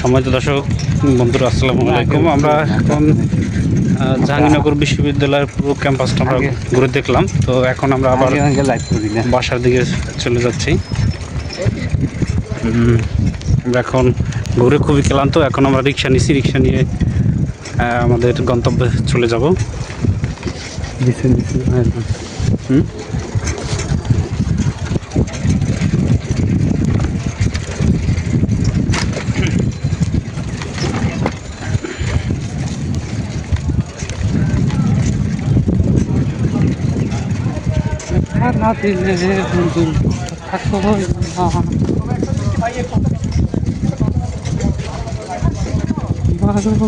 সময় দর্শক বন্ধুরা আসসালামু আলাইকুম। আমরা এখন জাহাঙ্গীরনগর বিশ্ববিদ্যালয়ের পুরো ক্যাম্পাসটা আমরা ঘুরে দেখলাম। তো এখন আমরা আবার বাসার দিকে চলে যাচ্ছি। আমরা এখন ঘুরে খুবই ক্লান্ত। এখন আমরা রিক্সা নিছি রিক্সা নিয়ে আমাদের গন্তব্যে চলে যাব। হুম? না দিলে বন্ধু থাকো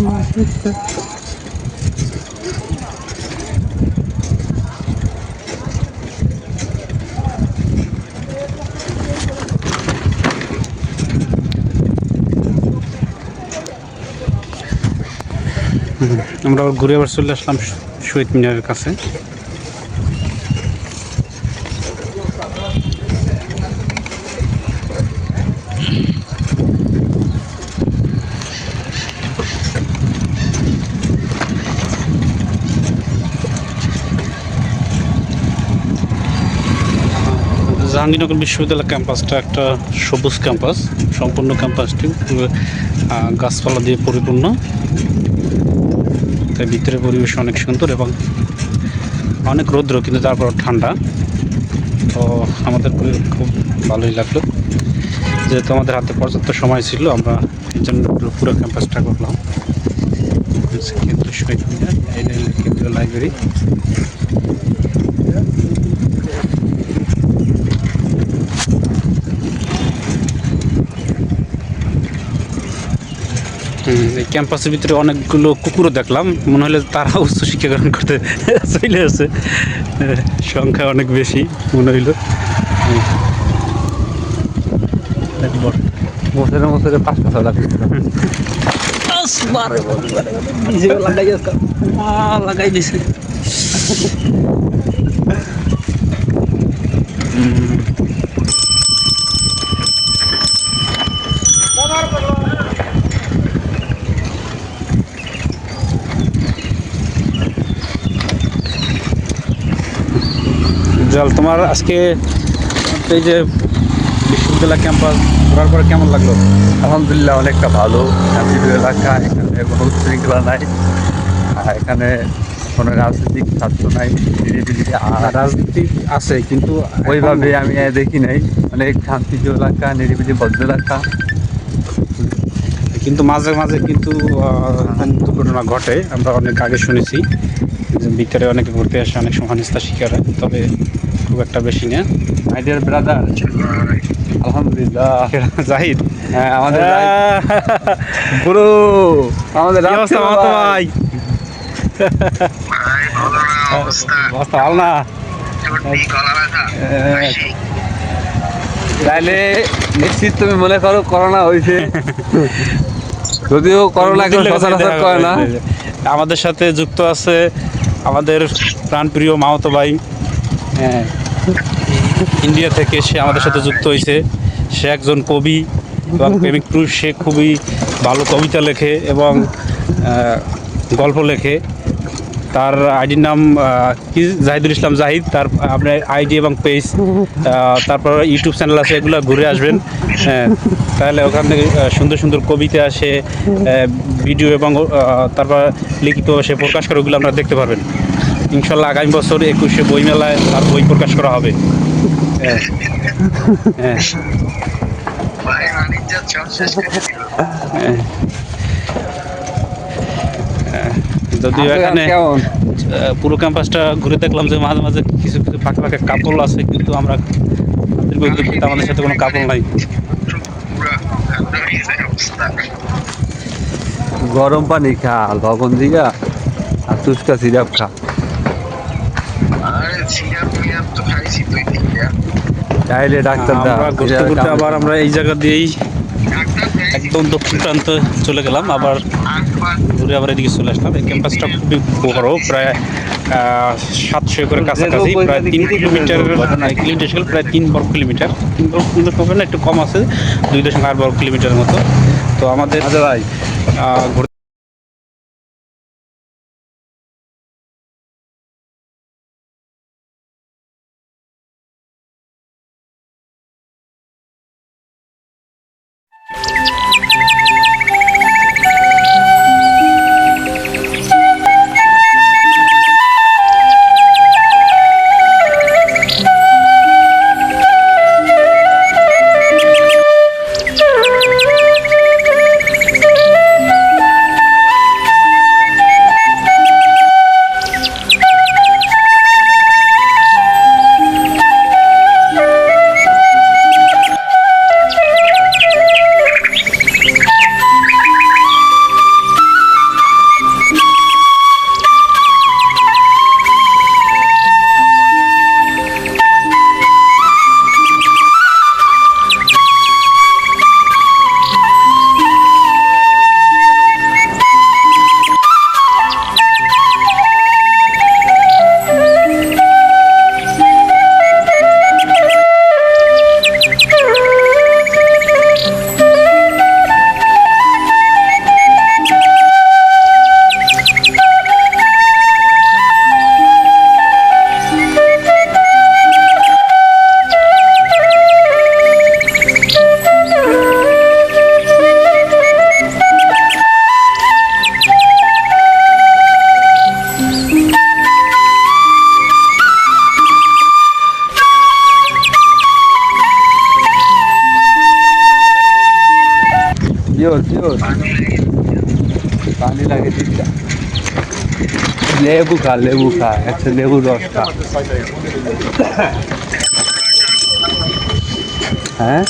না আমরা আবার ঘুরে আবার চলে আসলাম শ- শহীদ মিনারের কাছে জাহাঙ্গীরনগর বিশ্ববিদ্যালয় ক্যাম্পাসটা একটা সবুজ ক্যাম্পাস, সম্পূর্ণ ক্যাম্পাসটি গাছপালা দিয়ে পরিপূর্ণ। তাই ভিতরে পরিবেশ অনেক সুন্দর এবং অনেক রৌদ্র, কিন্তু তারপর ঠান্ডা। তো আমাদের খুব ভালোই লাগল। যেহেতু আমাদের হাতে পর্যাপ্ত সময় ছিল, আমরা এই জন্য পুরো- ক্যাম্পাসটা করলাম। কেন্দ্রীয় শহীদ লাইব্রেরি ক্যাম্পাসের ভিতরে অনেকগুলো কুকুরও দেখলাম। মনে হলে তারা উচ্চ শিক্ষা গ্রহণ করতে চলে আছে সংখ্যা অনেক বেশি মনে হইল। একবার বছরে পাঁচ কথা লাগে লাগাই দিছে। জল। তোমার আজকে এই যে বিশ্ববিদ্যালয় ক্যাম্পাস ঘোরার পরে কেমন লাগল? আলহামদুলিল্লাহ অনেকটা ভালো। এলাকা এখানে কোনো শৃঙ্খলা নাই। আর এখানে কোনো রাজনৈতিক ছাত্র নাই। রাজনীতি আছে কিন্তু ওইভাবে আমি দেখি নাই। অনেক শান্তিপ্রিয় এলাকা নিরিবিলি ভদ্র এলাকা। কিন্তু মাঝে মাঝে কিন্তু দুর্ঘটনা ঘটে। আমরা অনেক আগে শুনেছি যে ভিতরে অনেকে ঘুরতে আসে অনেক সময় হেনস্থার শিকার হয় তবে খুব একটা বেশি না। মাই ডিয়ার ব্রাদার আলহামদুলিল্লাহ জাহিদ হ্যাঁ আমাদের পুরো আমাদের কি অবস্থা ভাই? ভাই না। অবস্থা ভালো। তাহলে নিশ্চিত তুমি মনে করো করোনা হয়েছে। যদিও করোনা সচরাচর করে না। আমাদের সাথে যুক্ত আছে আমাদের প্রাণপ্রিয় মামাতো ভাই। হ্যাঁ। ইন্ডিয়া থেকে সে আমাদের সাথে যুক্ত হয়েছে। সে একজন কবি এবং প্রেমিক পুরুষ। সে খুবই ভালো কবিতা লেখে এবং গল্প লেখে। তার আইডির নাম কি জাহিদুল ইসলাম জাহিদ, তার আপনার আইডি এবং পেজ তারপর ইউটিউব চ্যানেল আছে, এগুলো ঘুরে আসবেন হ্যাঁ তাহলে ওখান থেকে সুন্দর সুন্দর কবিতা আসে ভিডিও এবং তারপর লিখিত সে প্রকাশ করে, ওগুলো আপনারা দেখতে পারবেন ইনশাল্লাহ আগামী বছর একুশে বইমেলায় তার বই প্রকাশ করা হবে হ্যাঁ হ্যাঁ। হ্যাঁ। যদিও এখানে পুরো ক্যাম্পাসটা ঘুরে দেখলাম যে মাঝে মাঝে কিছু কিছু ফাঁকা ফাঁকা কাপড় আছে কিন্তু আমরা আমাদের সাথে কোনো কাপড় নাই। গরম পানি খা লবণ দিগা আর টুচকা সিরাপ খা। চাইলে ডাক্তার দা ঘুরতে ঘুরতে আবার আমরা এই জায়গা দিয়েই একদম দক্ষিণ প্রান্তে চলে গেলাম আবার ঘুরে আবার এদিকে চলে আসলাম। এই ক্যাম্পাসটা খুবই বড় প্রায় সাতশো একরের কাছাকাছি প্রায় তিন কিলোমিটার কিলোমিটার প্রায় তিন বর্গ কিলোমিটার। তিন বর্গ কিলোমিটার হবে না একটু কম আছে দুই দশমিক আট বর্গ কিলোমিটারের মতো। তো আমাদের আচ্ছা ঘুরে पानी लगे लेबू खा लेबू खा अच्छा लेबू रस खा हैं